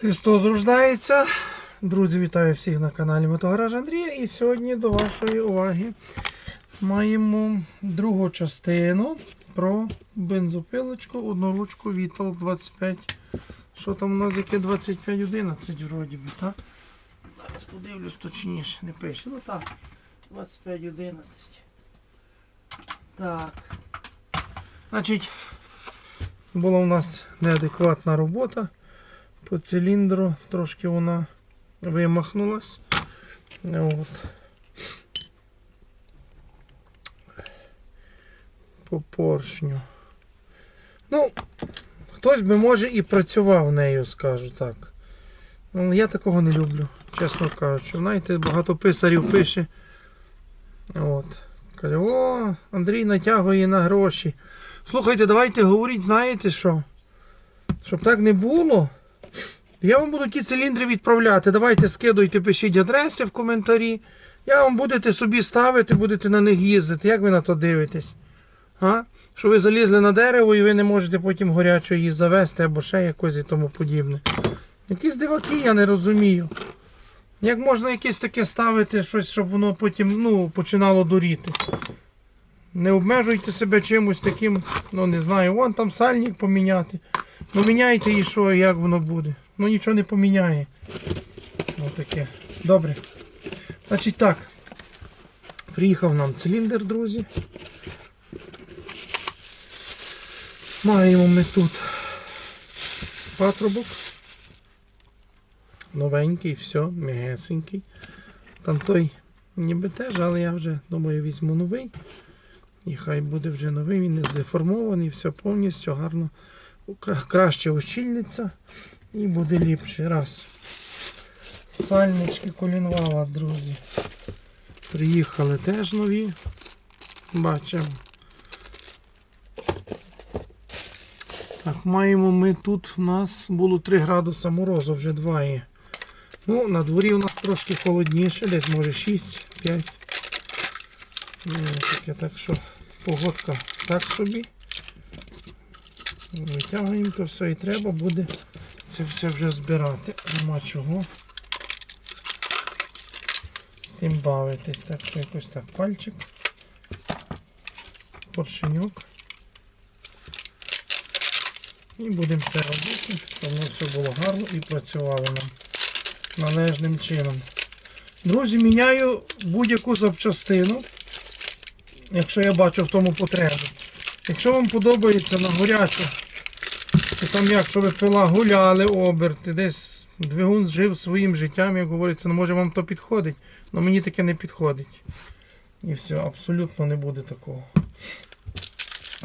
Христос рождається. Друзі, вітаю всіх на каналі Мотогараж Андрія. І сьогодні до вашої уваги маємо другу частину про бензопилочку, одноручку Vital 25. Що там у нас яке 2511 вроді би, так? Зараз подивлюсь точніше, не пише. Ну так, 2511. Так. Значить, була у нас неадекватна робота по циліндру, трошки вона вимахнулась. От. По поршню. Ну, хтось би може і працював нею, скажу так. Але я такого не люблю, чесно кажучи. Знаєте, багато писарів пише. От. Каже, о, Андрій натягує на гроші. Слухайте, давайте говоріть, знаєте що? Щоб так не було. Я вам буду ті циліндри відправляти. Давайте скидуйте, пишіть адреси в коментарі. Я вам будете собі ставити, будете на них їздити. Як ви на то дивитесь? А? Що ви залізли на дерево і ви не можете потім горячо її завести або ще якось і тому подібне. Якісь диваки, я не розумію. Як можна якесь таке ставити, щось, щоб воно потім ну, починало доріти? Не обмежуйте себе чимось таким, ну не знаю, вон там сальник поміняти. Ну міняйте і що, як воно буде. Ну нічого не поміняє. Ось таке. Добре. Значить так. Приїхав нам циліндр, друзі. Маємо ми тут патрубок. Новенький, все, м'ягесенький. Там той ніби теж, але я вже думаю візьму новий. І хай буде вже новий, він не здеформований, все повністю гарно, кра- краще ущільниться і буде ліпше. Раз. Сальнички колінвала, друзі. Приїхали теж нові. Бачимо. Так, маємо ми тут у нас було 3 градуса морозу, вже 2 є. Ну, на дворі у нас трошки холодніше, десь може 6-5. Ну, таке, так що погодка так собі. Витягуємо то все і треба буде це все вже збирати. Нема чого з тим бавитись. Так що якось так пальчик, поршеньок. І будемо все робити, щоб воно все було гарно і працювало нам належним чином. Друзі, міняю будь-яку запчастину, якщо я бачу в тому потребу. Якщо вам подобається на горячу, то там як, що ви пила гуляли оберти, десь двигун жив своїм життям, як говориться, ну може вам то підходить, але мені таке не підходить. І все, абсолютно не буде такого.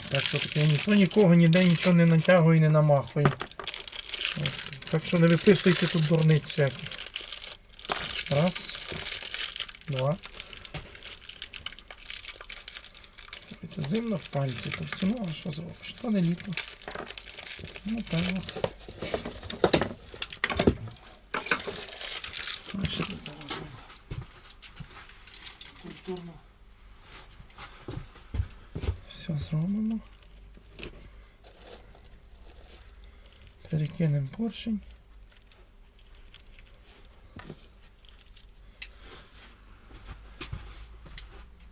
Так що таке ніхто нікого ніде нічого не натягує і не намахує. Так що не виписуйте тут дурниць всяких. Раз. Два. Зимно в пальці, то все, ну а що зробиш? То не літо. Ну так от. Тут зараз ми Культурно. Все зробимо. Перекинемо поршень.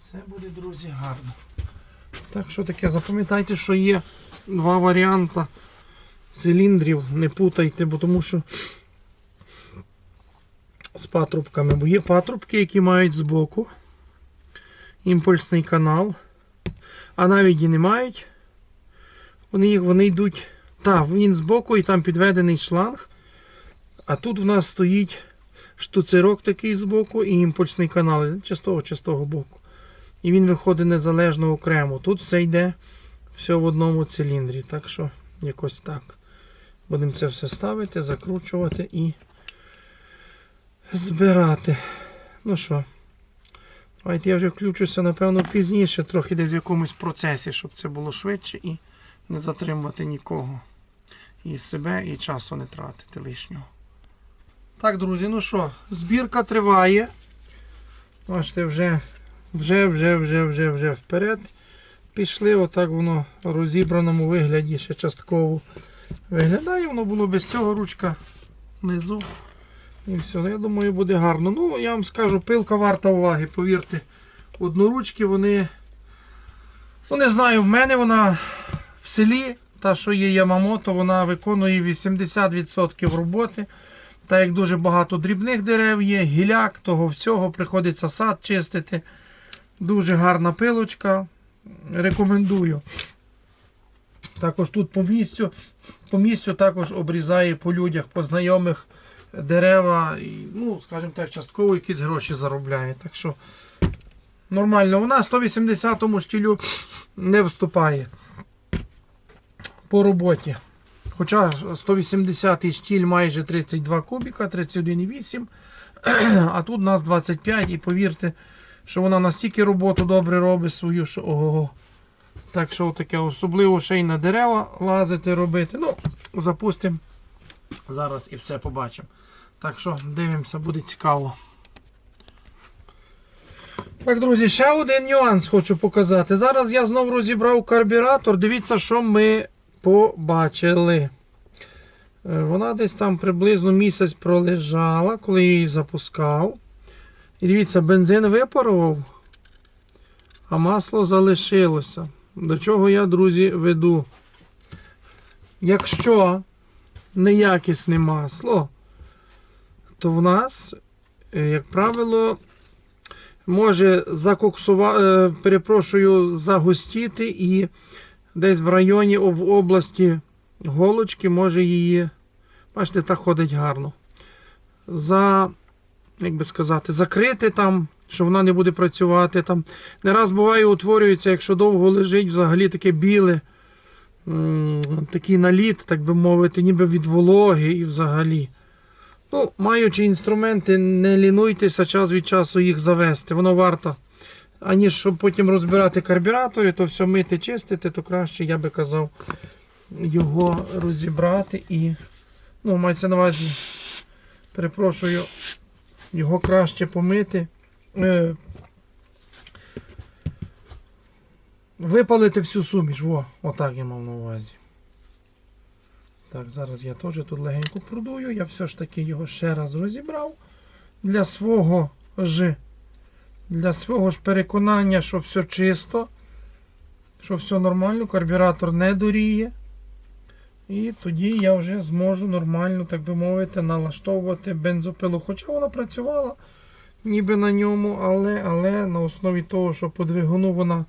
Все буде, друзі, гарно. Так що таке, запам'ятайте, що є два варіанти циліндрів, не путайте, бо тому що з патрубками, бо є патрубки, які мають збоку імпульсний канал, а навіть і не мають. Вони, їх- вони йдуть. Так, він збоку і там підведений шланг. А тут в нас стоїть штуцерок такий збоку і імпульсний канал, чи з того, чи боку. І він виходить незалежно окремо. Тут все йде все в одному циліндрі. Так що якось так. Будемо це все ставити, закручувати і збирати. Ну що, давайте я вже включуся, напевно, пізніше, трохи десь в якомусь процесі, щоб це було швидше і не затримувати нікого. І себе, і часу не тратити лишнього. Так, друзі, ну що, збірка триває. Бачите, вже, вже, вже, вже, вже, вже вперед. Пішли, отак воно в розібраному вигляді ще частково виглядає. Воно було без цього ручка внизу. І все. Ну, Я думаю, буде гарно. Ну, я вам скажу, пилка варта уваги, повірте. Одноручки вони. Ну, не знаю, в мене вона в селі, та, що є Ямамото, вона виконує 80% роботи. Та як дуже багато дрібних дерев є, гіляк, того всього, приходиться сад чистити. Дуже гарна пилочка. Рекомендую. Також тут по місцю, по місцю також обрізає по людях, по знайомих дерева. І, ну, скажімо так, частково якісь гроші заробляє. Так що нормально. Вона 180-му штілю не вступає по роботі. Хоча 180-й штіль майже 32 кубіка, 31,8. А тут у нас 25 і повірте, що вона настільки роботу добре робить свою, що ого. Так що таке особливо ще й на дерева лазити робити. Ну, запустимо. Зараз і все побачимо. Так що дивимося, буде цікаво. Так, друзі, ще один нюанс хочу показати. Зараз я знову розібрав карбюратор. Дивіться, що ми побачили. Е, Вона десь там приблизно місяць пролежала, коли я її запускав. І дивіться, бензин випарував, а масло залишилося. До чого я, друзі, веду? Якщо неякісне масло, то в нас, е, як правило, може закоксувати, перепрошую, загустіти і десь в районі в області голочки може її, бачите, так ходить гарно. За, як би сказати, закрити там, що вона не буде працювати. Там. Не раз буває, утворюється, якщо довго лежить, взагалі таке біле, такий наліт, так би мовити, ніби від вологи і взагалі. Ну, маючи інструменти, не лінуйтеся час від часу їх завести. Воно варто. Аніж щоб потім розбирати карбюратори, то все мити, чистити, то краще, я би казав, його розібрати і. Ну, мається на увазі, перепрошую, його краще помити. Е, випалити всю суміш. Во, отак я мав на увазі. Так, зараз я теж тут легенько продую. Я все ж таки його ще раз розібрав. Для свого ж для свого ж переконання, що все чисто, що все нормально, карбюратор не доріє. І тоді я вже зможу нормально, так би мовити, налаштовувати бензопилу. Хоча вона працювала ніби на ньому, але, але на основі того, що по двигуну вона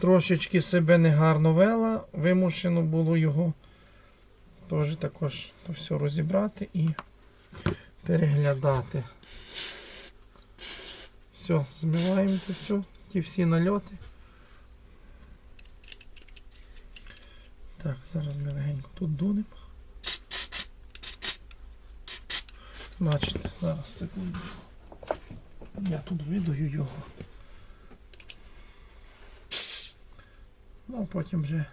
трошечки себе негарно вела, вимушено було його теж також то все розібрати і переглядати. Все, змиваємо це все, ті всі нальоти. Так, зараз ми легенько тут дунемо. Бачите, зараз секунду. Я тут видаю його. Ну, а потім вже.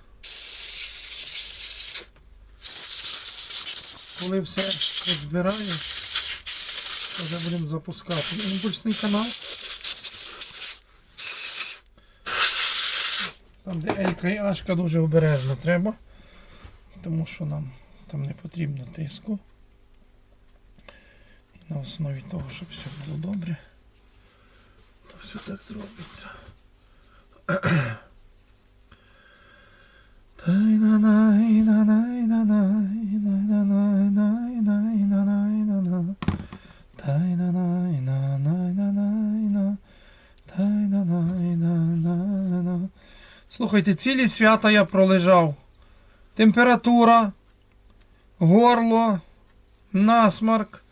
Коли все розбираю, то вже будемо запускати. Імпульсний канал. Там, де Елька і Ашка дуже обережно треба, тому що нам там не потрібно тиску. На основі того, щоб все було добре, то все так зробиться. Слухайте, цілі свята я пролежав. Температура, горло, насмарк,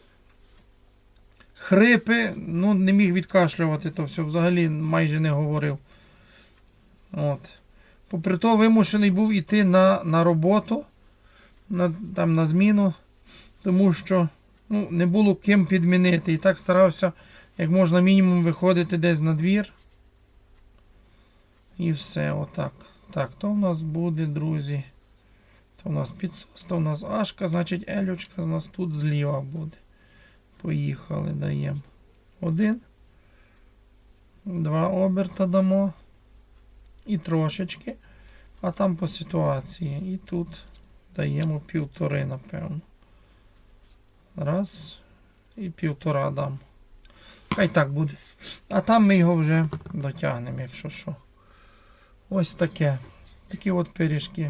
хрипи. Ну, не міг відкашлювати, то все взагалі майже не говорив. От. Попри то, вимушений був іти на, на роботу, на, там, на зміну, тому що ну, не було ким підмінити. І так старався, як можна мінімум, виходити десь на двір. І все, отак. Так, то в нас буде, друзі. То в нас підсос, то в нас Ашка, значить Елючка у нас тут зліва буде. Поїхали, даємо. Один. Два оберта дамо. І трошечки. А там по ситуації. І тут даємо півтори, напевно. Раз і півтора дам. Хай так буде. А там ми його вже дотягнемо, якщо що. Ось таке. Такі от пиріжки.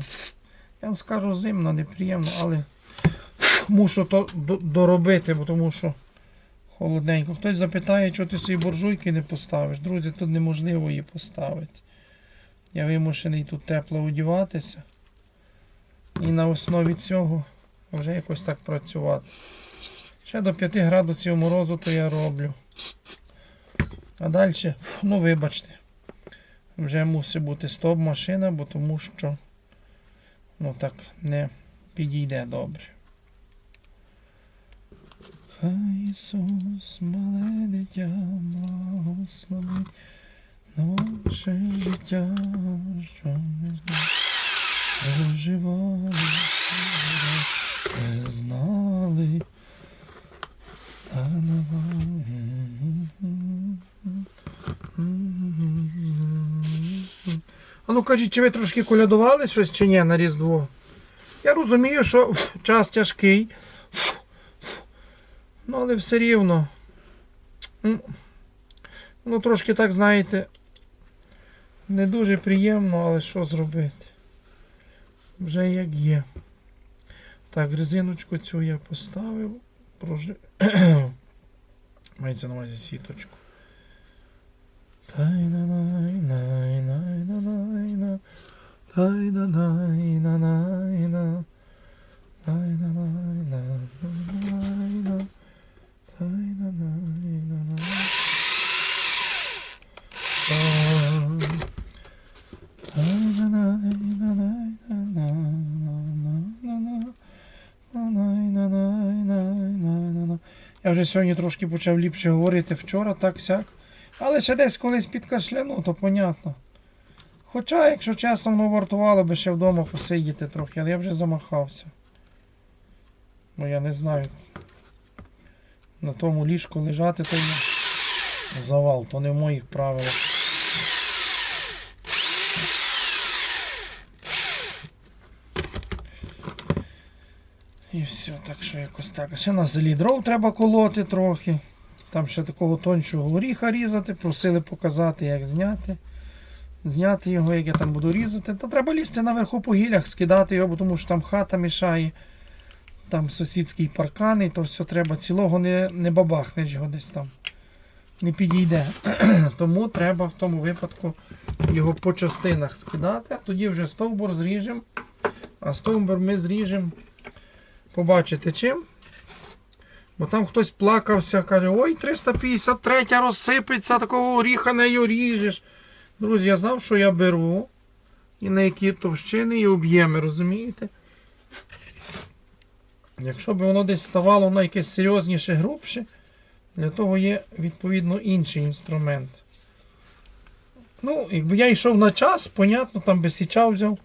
Я вам скажу зимно, неприємно, але мушу то доробити, тому що холодненько. Хтось запитає, чого ти свої буржуйки не поставиш. Друзі, тут неможливо її поставити. Я вимушений тут тепло одіватися. І на основі цього вже якось так працювати. Ще до 5 градусів морозу то я роблю. А далі, ну вибачте, вже мусить бути стоп машина, бо тому що ну так не підійде добре. Хай Ісус, мале дитя, благословить наше життя, що ми проживали, не знали. А ну кажіть, чи ви трошки колядували щось чи ні на Різдво? Я розумію, що час тяжкий. Ну, але все рівно. Ну, Ну, трошки так, знаєте, не дуже приємно, але що зробити? Вже як є. Так, резиночку цю я поставив. Прожи... Мається на увазі сіточку. Тай-на-най-най-най-най-най-на. Тай-на-най-на-най-на. Тай-на-най-на-най-на. Я вже сьогодні трошки почав ліпше говорити вчора, так сяк. Але ще десь колись підкашляну, то понятно. Хоча, якщо чесно, воно вартувало би ще вдома посидіти трохи, але я вже замахався. Бо я не знаю. На тому ліжку лежати, то є завал, то не в моїх правилах. І все, так що якось так. А Ще на селі дров треба колоти трохи. Там ще такого тончого горіха різати, просили показати, як зняти. Зняти його, як я там буду різати. Та треба лізти наверху по гілях, скидати його, тому що там хата мішає, там сусідський паркан, і то все треба цілого не, не бабахнеш його десь там. Не підійде. Тому треба в тому випадку його по частинах скидати, тоді вже стовбур зріжемо. А стовбур ми зріжемо. Побачите чим. Бо там хтось плакався, каже, ой, 353 розсипеться, такого оріха нею ріжеш. Друзі, я знав, що я беру. І на які товщини і об'єми, розумієте? Якщо б воно десь ставало на якесь серйозніше, грубше, для того є відповідно інший інструмент. Ну, якби я йшов на час, понятно, там би січа взяв,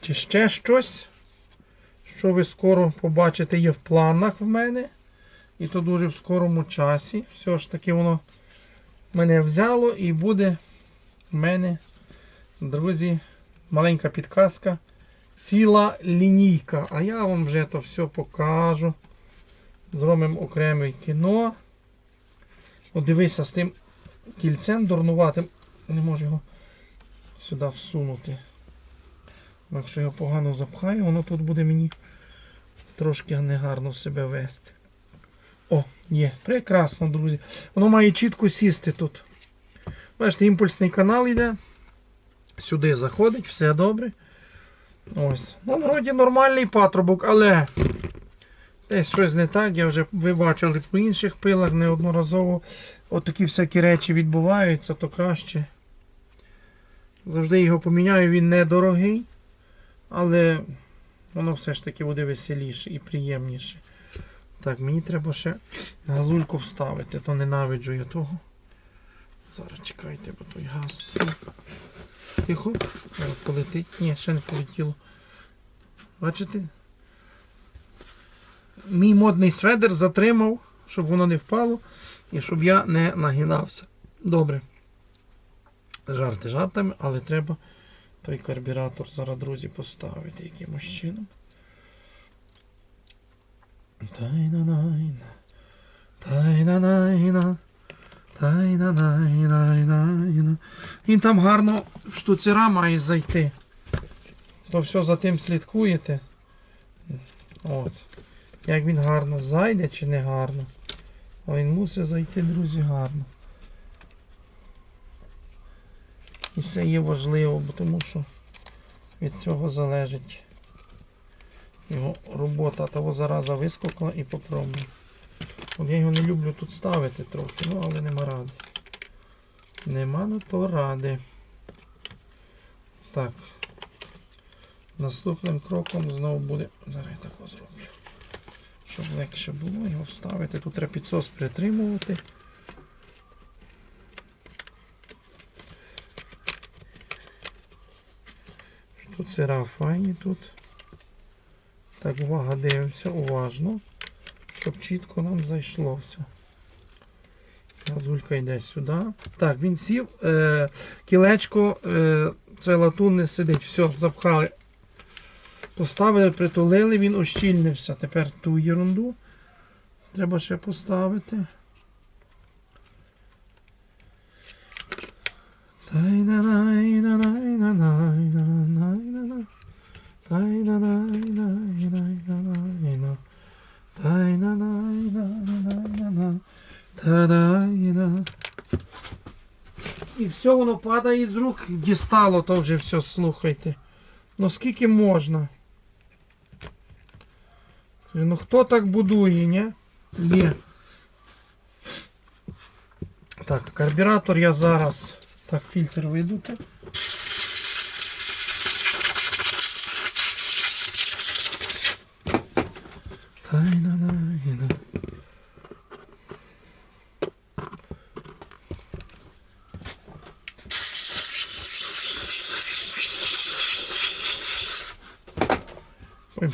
чи ще щось, що ви скоро побачите, є в планах в мене. І то дуже в скорому часі. Все ж таки воно мене взяло і буде в мене, друзі, маленька підказка. Ціла лінійка. А я вам вже то все покажу. Зробимо окреме кіно. От дивися з тим кільцем дурнуватим. Не можу його сюди всунути. Якщо я погано запхаю, воно тут буде мені трошки негарно себе вести. О, є, прекрасно, друзі. Воно має чітко сісти тут. Бачите, імпульсний канал йде. Сюди заходить, все добре. Ось. Ну, вроді нормальний патрубок, але десь щось не так. Я вже ви бачили по інших пилах неодноразово. От такі всякі речі відбуваються, то краще. Завжди його поміняю, він недорогий, але воно все ж таки буде веселіше і приємніше. Так, мені треба ще газульку вставити, то ненавиджу я того. Зараз чекайте, бо той газ. Тихо, полетить. Ні, ще не полетіло. Бачите? Мій модний сведер затримав, щоб воно не впало і щоб я не нагинався. Добре. Жарти жартами, але треба той карбюратор зараз, друзі, поставити якимось чином. Тайна-найна. Тайна-найна. Він там гарно в штуцера має зайти. То все за тим слідкуєте. От. Як він гарно зайде чи не гарно. А він мусить зайти, друзі, гарно. І це є важливо, тому що від цього залежить його робота. Того зараза вискокла і попробую. От я його не люблю тут ставити трохи, ну але нема ради. Нема на то ради. Так. Наступним кроком знову буде. Зараз я тако зроблю. Щоб легше було його вставити. Тут треба підсос притримувати. Тут сира файні тут. Так, увага, дивимося уважно, щоб чітко нам зайшло все. Газулька йде сюди. Так, він сів. Е, кілечко, е, це латунне сидить. Все, запхали. Поставили, притулили, він ощільнився. Тепер ту ерунду треба ще поставити. Тайна-найна-найна-найна-найна. Тайна-найна-найна-найна. Тайна-найна-найна-найна. Та-дайна. І все воно падає з рук, дістало то вже все, слухайте. Ну скільки можна? Скажи, ну хто так будує, ні? Є. Так, карбюратор я зараз. Так, фільтр видути. Тайна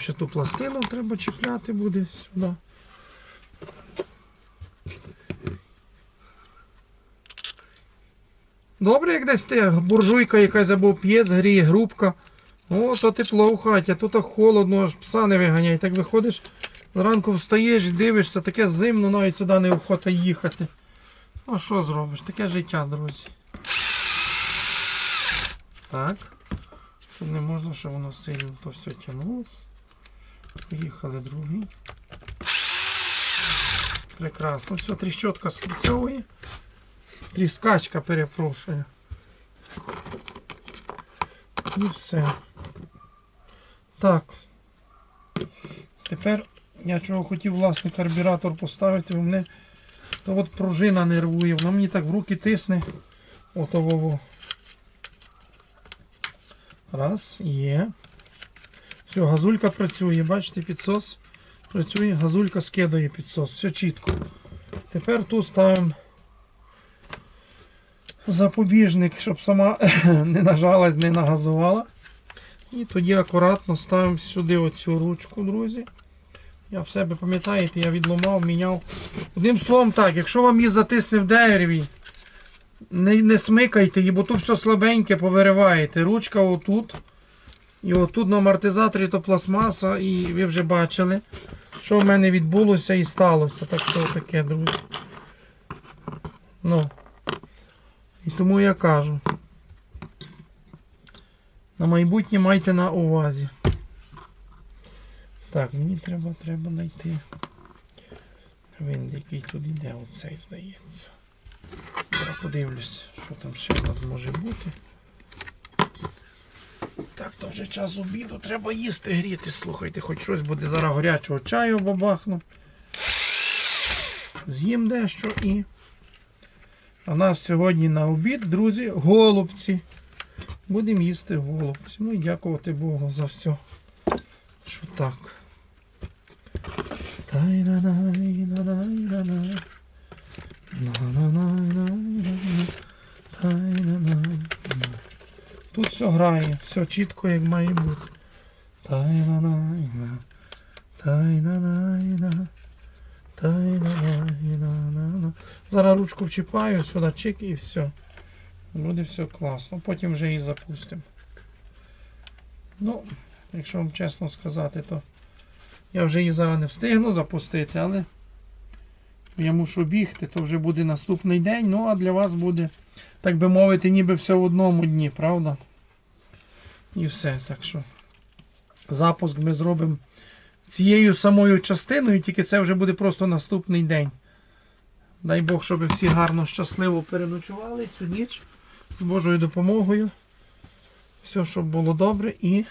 Ще ту пластину треба чіпляти буде сюди. Добре, як десь ти буржуйка якась або п'єць, гріє грубка. О, то тепло у хаті, тут холодно, аж пса не виганяй. Так виходиш, зранку встаєш і дивишся, таке зимно, навіть сюди не охота їхати. А що зробиш? Таке життя, друзі. Так. Не можна, щоб воно сильно то все тягнулося. Поїхали другий. Прекрасно. Все, тріщотка спрацьовує. Тріскачка перепрошую. І все. Так. Тепер я чого хотів власний карбюратор поставити, бо мене то от пружина нервує, вона мені так в руки тисне. Ото вово. Раз, є. Все, газулька працює, бачите, підсос працює, газулька скидає підсос, все чітко. Тепер тут ставимо запобіжник, щоб сама не нажалась, не нагазувала. І тоді акуратно ставимо сюди оцю ручку, друзі. Я в себе пам'ятаєте, я відломав, міняв. Одним словом, так, якщо вам її затисне в дереві, не, не смикайте її, бо тут все слабеньке, повириваєте. Ручка отут. І отут на амортизаторі то пластмаса, і ви вже бачили, що в мене відбулося і сталося. Так що таке, друзі. Ну. І тому я кажу. На майбутнє майте на увазі. Так, мені треба треба знайти. Він який тут іде, оцей здається. Зараз подивлюсь, що там ще в нас може бути. Так, то вже час обіду, треба їсти, гріти, слухайте, хоч щось буде зараз гарячого чаю бабахну. З'їм дещо і. А у нас сьогодні на обід, друзі, голубці. Будемо їсти голубці. Ну і дякувати Богу за все. Що так. Тай-на-най-на-най-на-най. Тай-на-най-на. Тут все грає, все чітко, як має бути. Тай-на-най-на. Тай-на-най-на. Тай-на-най-на-на. Зараз ручку вчіпаю, сюди чик і все. Буде все класно. Потім вже її запустимо. Ну, якщо вам чесно сказати, то Я вже її зараз не встигну запустити, але я мушу бігти, то вже буде наступний день. Ну, а для вас буде, так би мовити, ніби все в одному дні, правда? І все. Так що запуск ми зробимо цією самою частиною, тільки це вже буде просто наступний день. Дай Бог, щоб всі гарно, щасливо переночували цю ніч з Божою допомогою. Все, щоб було добре, і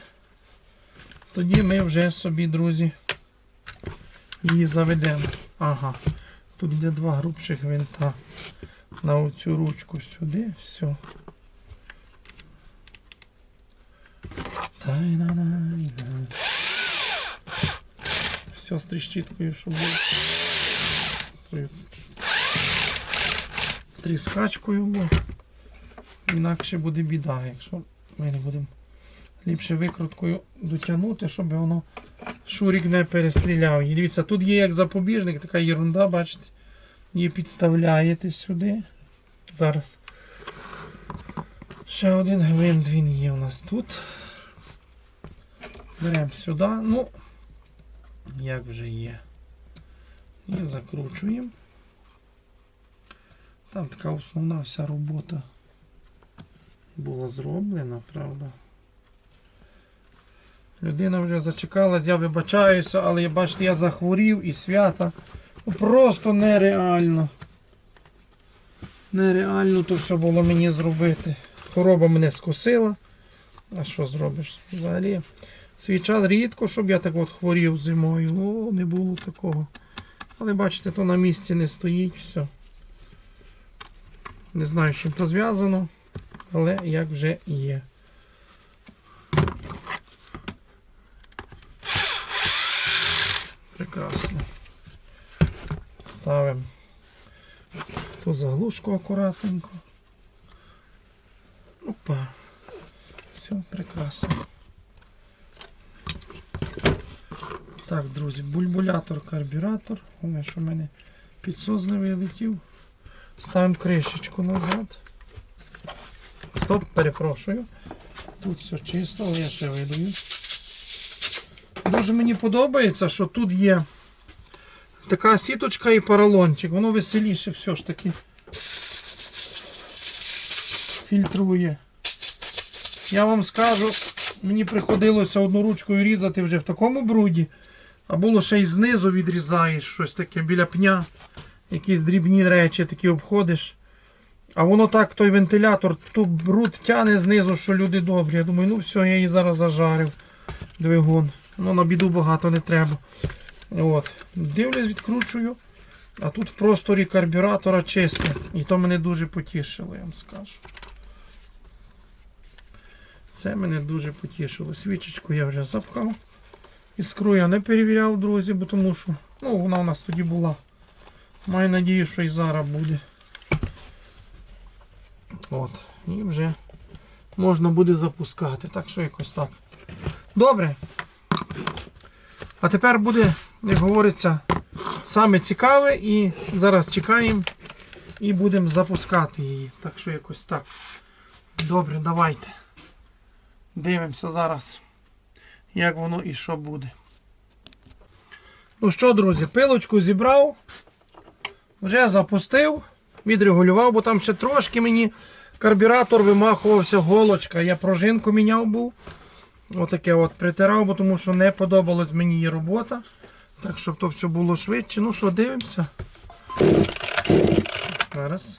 тоді ми вже собі, друзі, її заведемо. Ага. Тут йде два грубших винта на оцю ручку сюди. Все. Все з тріщіткою, щоб було. Тріскачкою, бо інакше буде біда, якщо ми не будемо ліпше викруткою дотягнути, щоб воно шурік не перестріляв. І дивіться, тут є як запобіжник, така ерунда, бачите. Її підставляєте сюди. Зараз. Ще один гвинт він є у нас тут. Беремо сюди, ну, як вже є. І закручуємо. Там така основна вся робота була зроблена, правда. Людина вже зачекалась, я вибачаюся, але бачите, я захворів і свята. Ну, Просто нереально. Нереально то все було мені зробити. Хвороба мене скосила. А що зробиш? Взагалі. Свій час рідко, щоб я так от хворів зимою. О, не було такого. Але бачите, то на місці не стоїть, все. Не знаю, з чим то зв'язано, але як вже є. Прекрасно. Ставимо ту заглушку акуратненько. Опа. Все, прекрасно. Так, друзі, бульбулятор, карбюратор. Головне, що в мене підсос не вилетів. Ставимо кришечку назад. Стоп, перепрошую. Тут все чисто, але я ще видаю. Дуже мені подобається, що тут є така сіточка і поролончик. Воно веселіше все ж таки фільтрує. Я вам скажу, мені приходилося одну ручкою різати вже в такому бруді, а було ще й знизу відрізаєш щось таке біля пня. Якісь дрібні речі такі обходиш. А воно так, той вентилятор, ту бруд тяне знизу, що люди добрі. Я думаю, ну все, я її зараз зажарив. Двигун. Ну, на біду багато не треба. От. Дивлюсь, відкручую. А тут в просторі карбюратора чисто. І то мене дуже потішило, я вам скажу. Це мене дуже потішило. Свічечку я вже запхав. Іскру я не перевіряв, друзі, бо тому що ну, вона у нас тоді була. Маю надію, що і зараз буде. От. І вже можна буде запускати. Так що якось так. Добре. А тепер буде, як говориться, саме цікаве і зараз чекаємо і будемо запускати її. Так що якось так. Добре, давайте. Дивимося зараз, як воно і що буде. Ну що, друзі, пилочку зібрав. Вже запустив, відрегулював, бо там ще трошки мені карбюратор вимахувався голочка. Я пружинку міняв був. Отаке от притирав, бо тому що не подобалась мені її робота. Так, щоб то все було швидше. Ну що, дивимося. Зараз.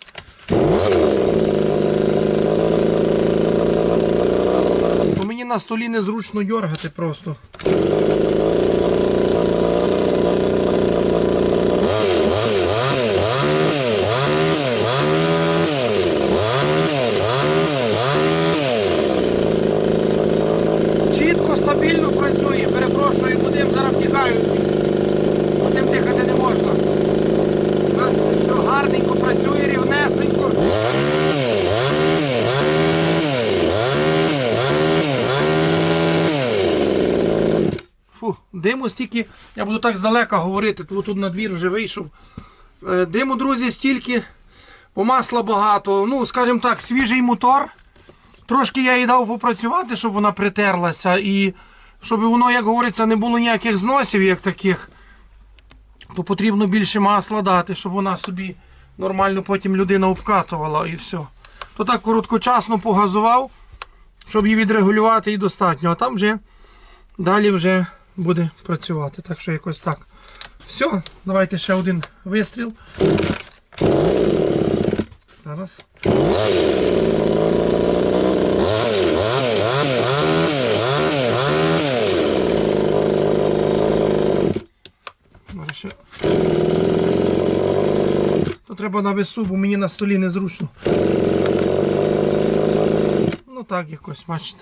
Бо мені на столі незручно дергати просто. Чітко, стабільно працює. Перепрошую, будемо зараз втікають. Тим дихати не можна. У нас все гарненько працює, рівнесенько. Фу, диму стільки, я буду так здалека говорити, тому тут на двір вже вийшов. Е, Диму, друзі, стільки, бо масла багато. Ну, скажімо так, свіжий мотор. Трошки я їй дав попрацювати, щоб вона притерлася. І щоб воно, як говориться, не було ніяких зносів, як таких, то потрібно більше масла дати, щоб вона собі нормально потім людина обкатувала і все. То так короткочасно погазував, щоб її відрегулювати і достатньо. А там вже далі вже буде працювати. Так що якось так. Все, давайте ще один вистріл. Зараз. То треба на весу, бо мені на столі незручно. Ну так якось, бачите.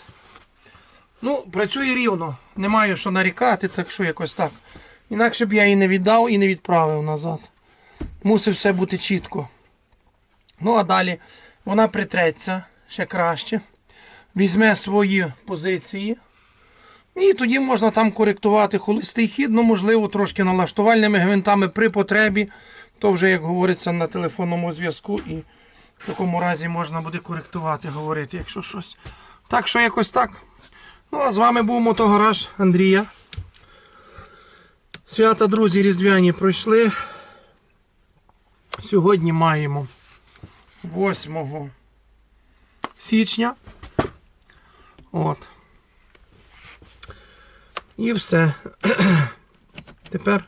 Ну, працює рівно. Немає що нарікати, так що якось так. Інакше б я її не віддав і не відправив назад. Мусить все бути чітко. Ну, а далі вона притреться ще краще. Візьме свої позиції. І тоді можна там коректувати холостий хід, ну, можливо, трошки налаштувальними гвинтами при потребі. То вже, як говориться, на телефонному зв'язку. І в такому разі можна буде коректувати, говорити, якщо щось. Так що якось так. Ну, а з вами був мотогараж Андрія. Свята, друзі, різдвяні пройшли. Сьогодні маємо 8 січня. От. І все. Тепер,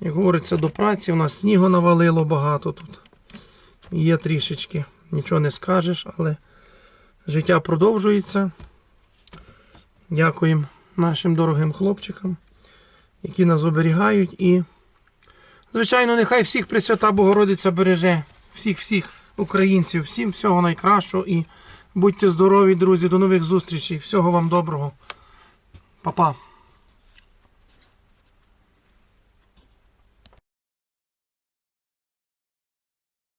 як говориться, до праці. У нас снігу навалило багато тут. Є трішечки. Нічого не скажеш, але життя продовжується. Дякуємо нашим дорогим хлопчикам, які нас оберігають. І, звичайно, нехай всіх Пресвята Богородиця береже, всіх-всіх українців, всім всього найкращого. І будьте здорові, друзі, до нових зустрічей. Всього вам доброго. Па-па.